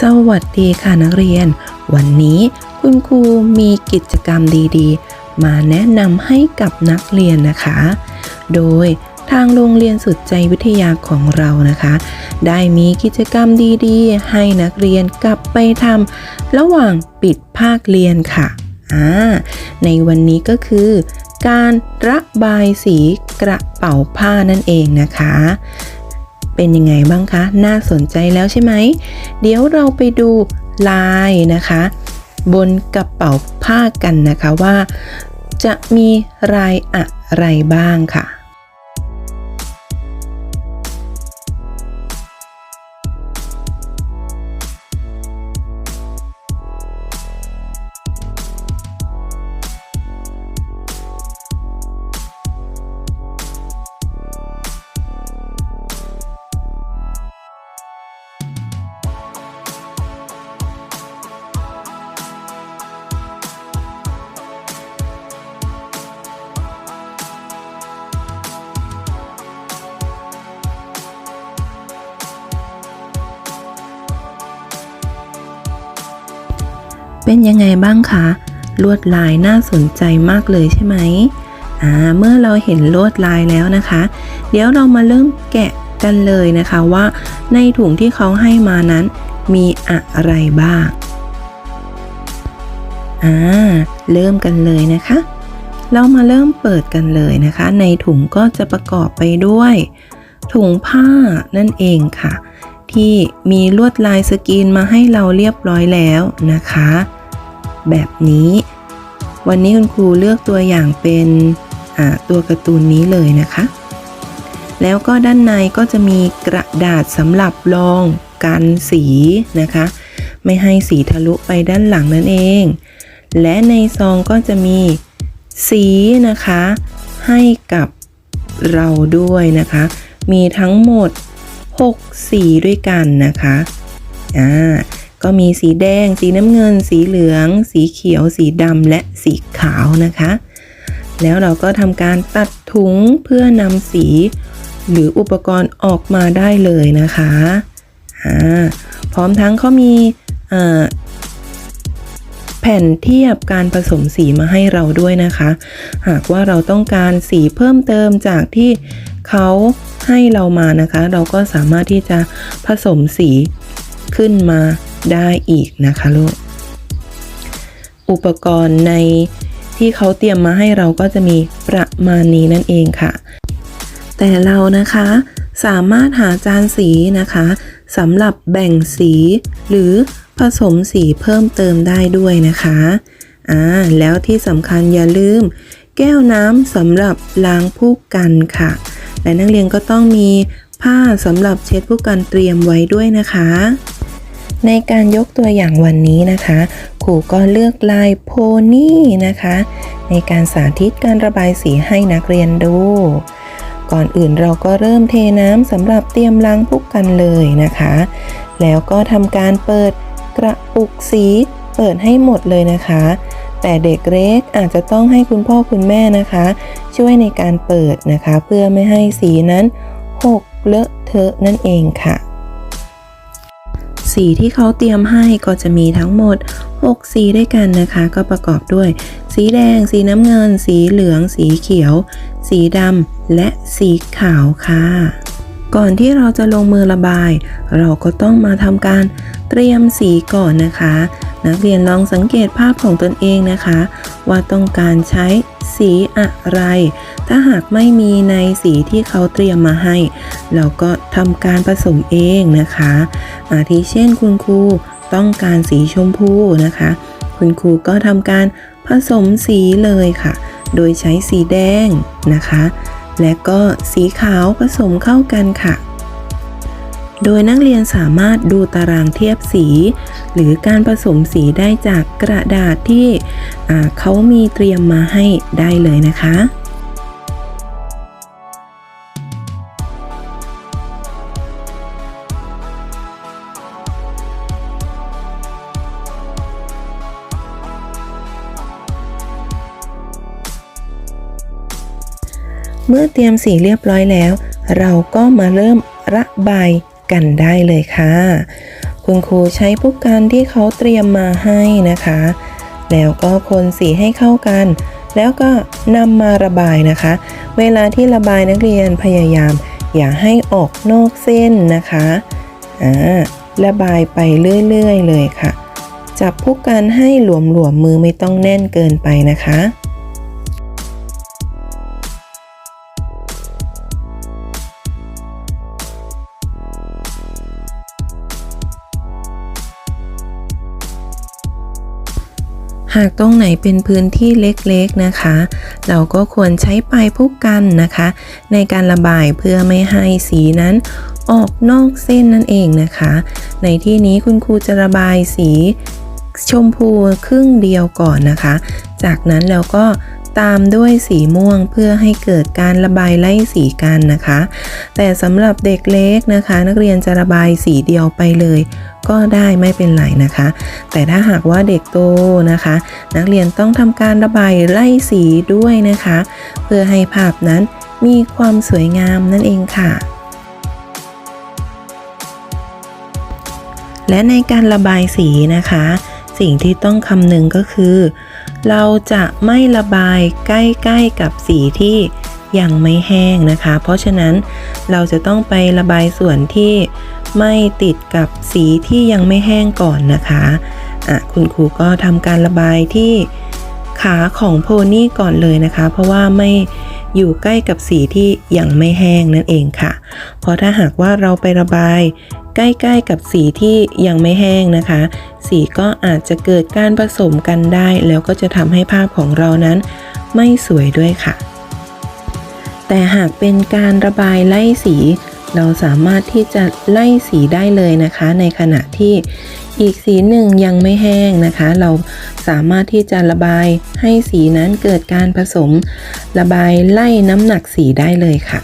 สวัสดีค่ะนักเรียน วันนี้คุณครูมีกิจกรรมดีๆ มาแนะนำให้กับนักเรียนนะคะ โดยทางโรงเรียนสุดใจวิทยาของเรานะคะ ได้มีกิจกรรมดีๆ ให้นักเรียนกลับไปทำระหว่างปิดภาคเรียนค่ะอ่าในวันนี้ก็คือ การระบายสีกระเป๋าผ้านั่นเองนะคะ เป็นยังไงบ้างคะ น่าสนใจแล้วใช่ไหม เดี๋ยวเราไปดูลายนะคะ บนกระเป๋าผ้ากันนะคะว่า จะมีลายอะไรบ้างค่ะ เป็นยังไงบ้างคะ ลวดลายน่าสนใจมากเลยใช่ไหมอ่าเมื่อเราเห็นลวดลายแล้วนะคะ เดี๋ยวเรามาเริ่มแกะกันเลยนะคะว่า ในถุงที่เขาให้มานั้น มีอะไรบ้างอ่าเริ่มกันเลยนะคะ เรามาเริ่มเปิดกันเลยนะคะ ในถุงก็จะประกอบไปด้วย ถุงผ้านั่นเองค่ะ ที่มีลวดลายสกรีนมาให้เราเรียบร้อยแล้วนะคะ แบบนี้ วันนี้คุณครูเลือกตัวอย่างเป็นตัวการ์ตูนนี้เลยนะคะ แล้วก็ด้านในก็จะมีกระดาษสำหรับรองกันสีนะคะ ไม่ให้สีทะลุไปด้านหลังนั่นเอง และในซองก็จะมีสีนะคะ ให้กับเราด้วยนะคะ มีทั้งหมด 6 สีด้วยกันนะคะ อ่า ก็มีสีแดง สีน้ำเงิน สีเหลือง สีเขียว สีดำและสีขาวนะคะ แล้วเราก็ทำการตัดถุงเพื่อนำสี หรืออุปกรณ์ออกมาได้เลยนะคะพร้อมทั้งเขามีแผ่นเทียบการผสมสีมาให้เราด้วยนะคะ หากว่าเราต้องการสีเพิ่มเติมจากที่เขาให้เรามานะคะ เราก็สามารถที่จะผสมสีขึ้นมา ได้อีกนะคะลูก อุปกรณ์ในที่เขาเตรียมมาให้เราก็จะมีประมาณนี้นั่นเองค่ะ แต่เรานะคะสามารถหาจานสีนะคะสำหรับแบ่งสี หรือผสมสีเพิ่มเติมได้ด้วยนะคะอ่าแล้วที่สำคัญอย่าลืม แก้วน้ำสำหรับล้างผู้กันค่ะ และนักเรียนก็ต้องมีผ้าสำหรับเช็ดผู้กันเตรียมไว้ด้วยนะคะ ในการยกตัวอย่างวันนี้นะคะครูก็เลือกลายโพนี่นะคะ ในการสาธิตการระบายสีให้นักเรียนดู ก่อนอื่นเราก็เริ่มเทน้ำสำหรับเตรียมล้างผู้กันเลยนะคะ แล้วก็ทำการเปิดกระปุกสีเปิดให้หมดเลยนะคะ แต่เด็กเล็กอาจจะต้องให้คุณพ่อคุณแม่นะคะ ช่วยในการเปิดนะคะ เพื่อไม่ให้สีนั้นหกเลอะเทอะนั่นเองค่ะ สีที่เขาเตรียมให้ก็จะมีทั้งหมด 6 สีด้วยกันนะคะ ก็ประกอบด้วย สีแดง สีน้ำเงิน สีเหลือง สีเขียว สีดำและสีขาวค่ะ ก่อนที่เราจะลงมือระบาย เราก็ต้องมาทำการเตรียมสีก่อนนะคะ นักเรียนลองสังเกตภาพของตนเองนะคะ ว่าต้องการใช้สีอะไร ถ้าหากไม่มีในสีที่เขาเตรียมมาให้ เราก็ทำการผสมเองนะคะอาทิเช่นคุณครูต้องการสีชมพูนะคะ คุณครูก็ทำการผสมสีเลยค่ะ โดยใช้สีแดงนะคะ และก็สีขาวผสมเข้ากันค่ะ โดยนักเรียนสามารถดูตารางเทียบสี หรือการผสมสีได้จากกระดาษที่เขามีเตรียมมาให้ได้เลยนะคะเมื่อเตรียมสีเรียบร้อยแล้ว เราก็มาเริ่มระบาย กันได้เลยค่ะ คุณครูใช้ผู้กันที่เขาเตรียมมาให้นะคะ แล้วก็คนสีให้เข้ากัน แล้วก็นำมาระบายนะคะ เวลาที่ระบายนักเรียนพยายาม อย่าให้ออกนอกเส้นนะคะอ่าระบายไปเรื่อยๆเลยค่ะ จับผู้กันให้หลวมๆมือไม่ต้องแน่นเกินไปนะคะ หากตรงไหนเป็นพื้นที่เล็กๆนะคะ เราก็ควรใช้ปลายพุกันนะคะ ในการระบายเพื่อไม่ให้สีนั้นออกนอกเส้นนั่นเองนะคะ ในที่นี้คุณครูจะระบายสีชมพูครึ่งเดียวก่อนนะคะ จากนั้นเราก็ ตามด้วยสีม่วงเพื่อให้เกิดการระบายไล่สีกันนะคะ แต่สำหรับเด็กเล็กนะคะ นักเรียนจะระบายสีเดียวไปเลย ก็ได้ไม่เป็นไรนะคะ แต่ถ้าหากว่าเด็กโตนะคะ นักเรียนต้องทำการระบายไล่สีด้วยนะคะ เพื่อให้ภาพนั้นมีความสวยงามนั่นเองค่ะและในการระบายสีนะคะ สิ่งที่ต้องคำนึงก็คือ เราจะไม่ระบายใกล้ๆกับสีที่ยังไม่แห้งนะคะ เพราะฉะนั้นเราจะต้องไประบายส่วนที่ไม่ติดกับสีที่ยังไม่แห้งก่อนนะคะอะคุณครูก็ทำการระบายที่ขาของโพนี่ก่อนเลยนะคะ เพราะว่าไม่อยู่ใกล้กับสีที่ยังไม่แห้งนั่นเองค่ะ เพราะถ้าหากว่าเราไประบาย ใกล้ๆกับสีที่ยังไม่แห้งนะคะ สีก็อาจจะเกิดการผสมกันได้ แล้วก็จะทำให้ภาพของเรานั้น ไม่สวยด้วยค่ะ แต่หากเป็นการระบายไล่สี เราสามารถที่จะไล่สีได้เลยนะคะ ในขณะที่อีกสีหนึ่งยังไม่แห้งนะคะ เราสามารถที่จะระบายให้สีนั้นเกิดการผสม ระบายไล่น้ำหนักสีได้เลยค่ะ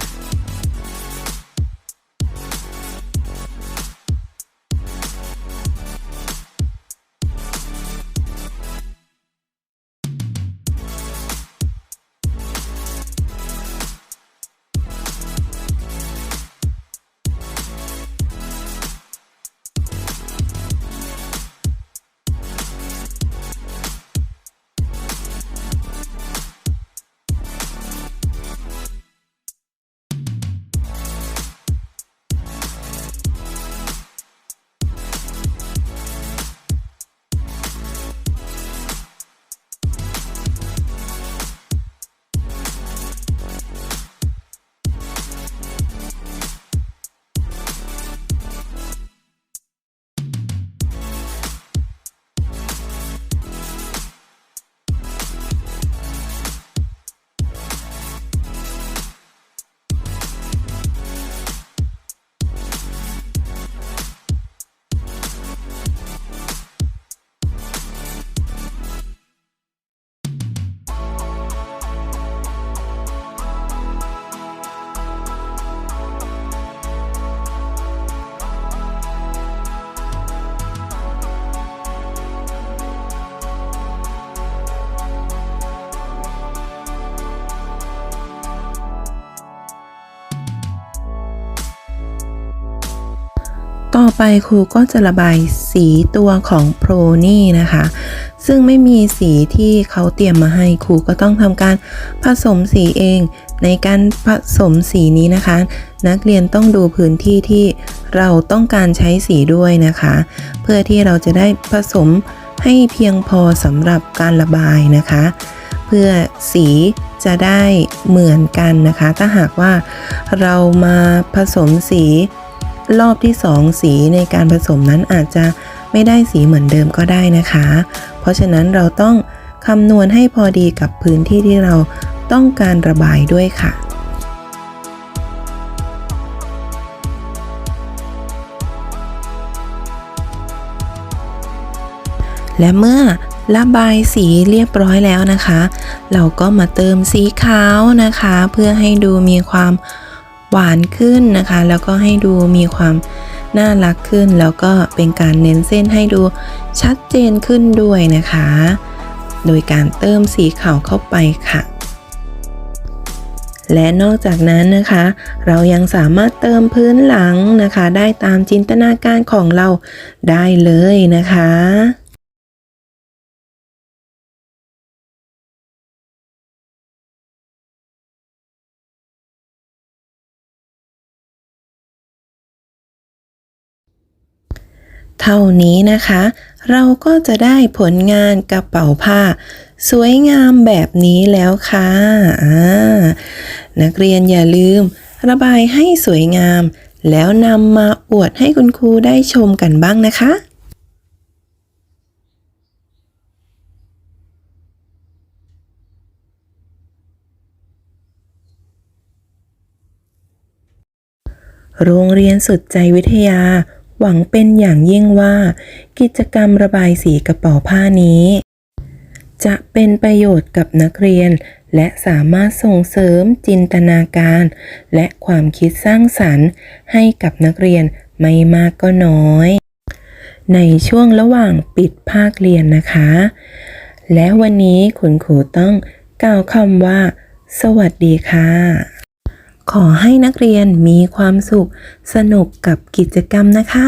ต่อไปครูก็จะระบายสีตัวของโพรนี่นะคะ ซึ่งไม่มีสีที่เขาเตรียมมาให้ครูก็ต้องทำการผสมสีเอง ในการผสมสีนี้นะคะ นักเรียนต้องดูพื้นที่ที่เราต้องการใช้สีด้วยนะคะ เพื่อที่เราจะได้ผสมให้เพียงพอสำหรับการระบายนะคะ เพื่อสีจะได้เหมือนกันนะคะ ถ้าหากว่าเรามาผสมสี รอบที่ 2 สีในการผสมนั้นอาจจะไม่ได้สีเหมือนเดิมก็ได้นะคะ เพราะฉะนั้นเราต้องคำนวณให้พอดีกับพื้นที่ที่เราต้องการระบายด้วยค่ะและเมื่อระบายสีเรียบร้อยแล้วนะคะ เราก็มาเติมสีขาวนะคะ เพื่อให้ดูมีความ หวานขึ้นนะคะ แล้วก็ให้ดูมีความน่ารักขึ้น แล้วก็เป็นการเน้นเส้นให้ดูชัดเจนขึ้นด้วยนะคะ โดยการเติมสีขาวเข้าไปค่ะ และนอกจากนั้นนะคะ เรายังสามารถเติมพื้นหลังนะคะ ได้ตามจินตนาการของเราได้เลยนะคะ เท่านี้นะคะ เราก็จะได้ผลงานกระเป๋าผ้า สวยงามแบบนี้แล้วค่ะอ่านักเรียนอย่าลืม ระบายให้สวยงาม แล้วนำมาอวดให้คุณครูได้ชมกันบ้างนะคะโรงเรียนสุดใจวิทยา หวังเป็นอย่างยิ่งว่า กิจกรรมระบายสีกระเป๋าผ้านี้ จะเป็นประโยชน์กับนักเรียน และสามารถส่งเสริมจินตนาการ และความคิดสร้างสรรค์ ให้กับนักเรียนไม่มากก็น้อย ในช่วงระหว่างปิดภาคเรียนนะคะ และวันนี้คุณครูต้องกล่าวคำว่า สวัสดีค่ะ ขอให้นักเรียนมีความสุขสนุกกับกิจกรรมนะคะ